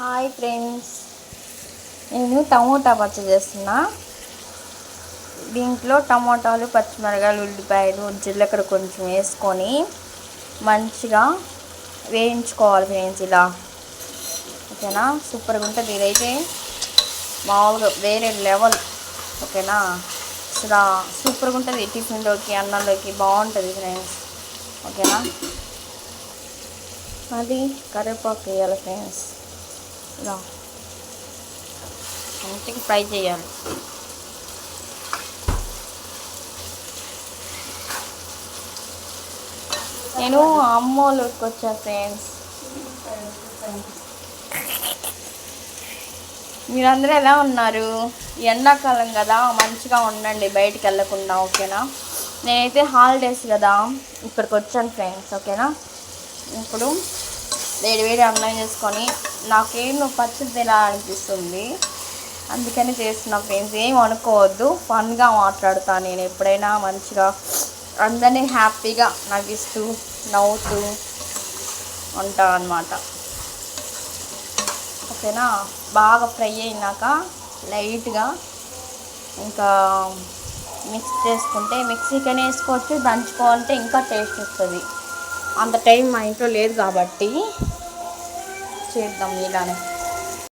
Hi friends నేను tomato పచ్చ చేస్తున్నా. దీంట్లో టమోటాలు పచ్చిమిరకాయలు ఉల్లిపాయలు జీలకర్ర కొంచెం వేసుకొని మంచిగా వేయించుకోవాలి ఫ్రెండ్స్ ఇలా. ఓకేనా? సూపర్గా ఉంటుంది ఇదైతే. మామూలుగా వేరే లెవెల్ ఓకేనా? అసలు సూపర్గా ఉంటుంది. టిఫిన్లోకి అన్నంలోకి బాగుంటుంది ఫ్రెండ్స్ ఓకేనా? అది కరివేపాకు వేయాలి ఫ్రెండ్స్ ఇలా మంచిగా ఫ్రై చేయాలి నేను అమ్మోళ్ళకి వచ్చా ఫ్రెండ్స్ మీరందరూ ఎలా ఉన్నారు? ఎండాకాలం కదా మంచిగా ఉండండి బయటికి వెళ్ళకుండా ఓకేనా? నేనైతే హాలిడేస్ కదా ఇక్కడికి వచ్చాను ఫ్రెండ్స్ ఓకేనా? ఇప్పుడు వేడి వేడి అన్నం చేసుకొని నాకేం పచ్చడి తినాలి తినాలనిపిస్తుంది అందుకని చేస్తున్నా. ఫ్రెండ్స్ ఏం అనుకోవద్దు. ఫన్గా మాట్లాడుతాను నేను ఎప్పుడైనా మంచిగా అందరినీ హ్యాపీగా నవ్విస్తూ నవ్వుతూ ఉంటాను అనమాట ఓకేనా? బాగా ఫ్రై అయినాక లైట్గా ఇంకా మిక్స్ చేసుకుంటే మిక్సీకైనా వేసుకోవచ్చు. దంచుకోవాలంటే ఇంకా టేస్ట్ వస్తుంది. అంత టైం మా ఇంట్లో లేదు కాబట్టి చేద్దాం ఇలానే